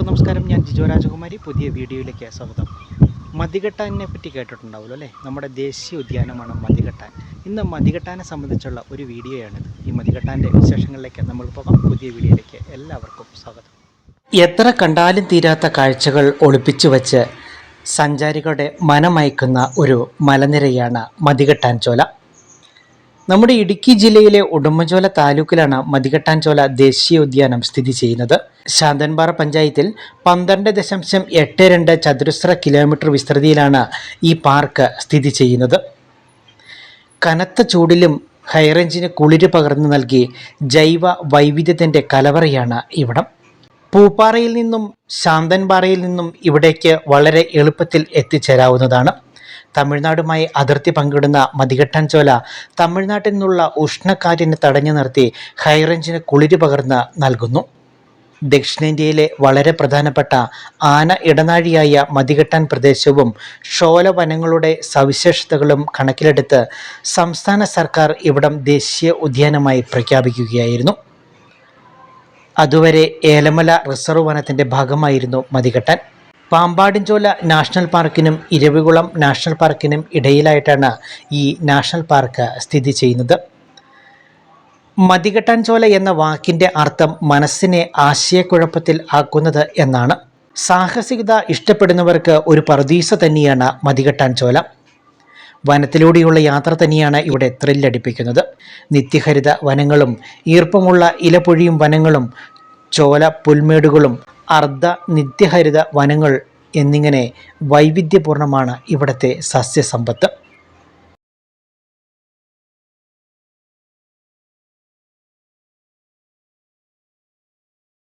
നമസ്കാരം. ഞാൻ ജിജോ രാജകുമാരി. പുതിയ വീഡിയോയിലേക്ക് സ്വാഗതം. മതികെട്ടാനെ പറ്റി കേട്ടിട്ടുണ്ടാവുമല്ലോ അല്ലേ? നമ്മുടെ ദേശീയ ഉദ്യാനമാണ് മതികെട്ടാൻ. ഇന്ന് മതികെട്ടാനെ സംബന്ധിച്ചുള്ള ഒരു വീഡിയോയാണിത്. ഈ മതികെട്ടാന്റെ വിശേഷങ്ങളിലേക്ക് നമ്മൾ പോകാം. പുതിയ വീഡിയോയിലേക്ക് എല്ലാവർക്കും സ്വാഗതം. എത്ര കണ്ടാലും തീരാത്ത കാഴ്ചകൾ ഒളിപ്പിച്ചു വച്ച് സഞ്ചാരികളുടെ മനമയക്കുന്ന ഒരു മലനിരയാണ് മതികെട്ടാൻ ചോല. നമ്മുടെ ഇടുക്കി ജില്ലയിലെ ഉടുമ്പൻചോല താലൂക്കിലാണ് മതികെട്ടാൻചോല ദേശീയ ഉദ്യാനം സ്ഥിതി ചെയ്യുന്നത്. ശാന്തൻപാറ പഞ്ചായത്തിൽ പന്ത്രണ്ട് ദശാംശം എട്ട് രണ്ട് ചതുരശ്ര കിലോമീറ്റർ വിസ്തൃതിയിലാണ് ഈ പാർക്ക് സ്ഥിതി ചെയ്യുന്നത്. കനത്ത ചൂടിലും ഹൈറേഞ്ചിന് കുളിര് പകർന്നു നൽകി ജൈവ വൈവിധ്യത്തിന്റെ കലവറയാണ് ഇവിടം. പൂപ്പാറയിൽ നിന്നും ശാന്തൻപാറയിൽ നിന്നും ഇവിടേക്ക് വളരെ എളുപ്പത്തിൽ എത്തിച്ചേരാവുന്നതാണ്. തമിഴ്നാടുമായി അതിർത്തി പങ്കിടുന്ന മതികെട്ടാൻ ചോല തമിഴ്നാട്ടിൽ നിന്നുള്ള ഉഷ്ണക്കാറ്റിനെ തടഞ്ഞു നിർത്തി ഹൈറേഞ്ചിന് കുളിര് പകർന്ന് നൽകുന്നു. ദക്ഷിണേന്ത്യയിലെ വളരെ പ്രധാനപ്പെട്ട ആന ഇടനാഴിയായ മതികെട്ടാൻ പ്രദേശവും ഷോല വനങ്ങളുടെ സവിശേഷതകളും കണക്കിലെടുത്ത് സംസ്ഥാന സർക്കാർ ഇവിടം ദേശീയ ഉദ്യാനമായി പ്രഖ്യാപിക്കുകയായിരുന്നു. അതുവരെ ഏലമല റിസർവ് വനത്തിന്റെ ഭാഗമായിരുന്നു മതികെട്ടാൻ പാമ്പാടിഞ്ചോല നാഷണൽ പാർക്കിനും ഇരവികുളം നാഷണൽ പാർക്കിനും ഇടയിലായിട്ടാണ് ഈ നാഷണൽ പാർക്ക് സ്ഥിതി ചെയ്യുന്നത്. മതികെട്ടാൻചോല എന്ന വാക്കിന്റെ അർത്ഥം മനസ്സിനെ ആശയക്കുഴപ്പത്തിൽ ആക്കുന്നത് എന്നാണ്. സാഹസികത ഇഷ്ടപ്പെടുന്നവർക്ക് ഒരു പർദീസ തന്നെയാണ് മതികെട്ടാൻചോല വനത്തിലൂടെയുള്ള യാത്ര തന്നെയാണ് ഇവിടെ ത്രില്ലടിപ്പിക്കുന്നത്. നിത്യഹരിത വനങ്ങളും ഈർപ്പമുള്ള ഇലപൊഴിയും വനങ്ങളും ചോല പുൽമേടുകളും അർദ്ധ നിത്യഹരിത വനങ്ങൾ എന്നിങ്ങനെ വൈവിധ്യപൂർണമാണ് ഇവിടുത്തെ സസ്യസമ്പത്ത്.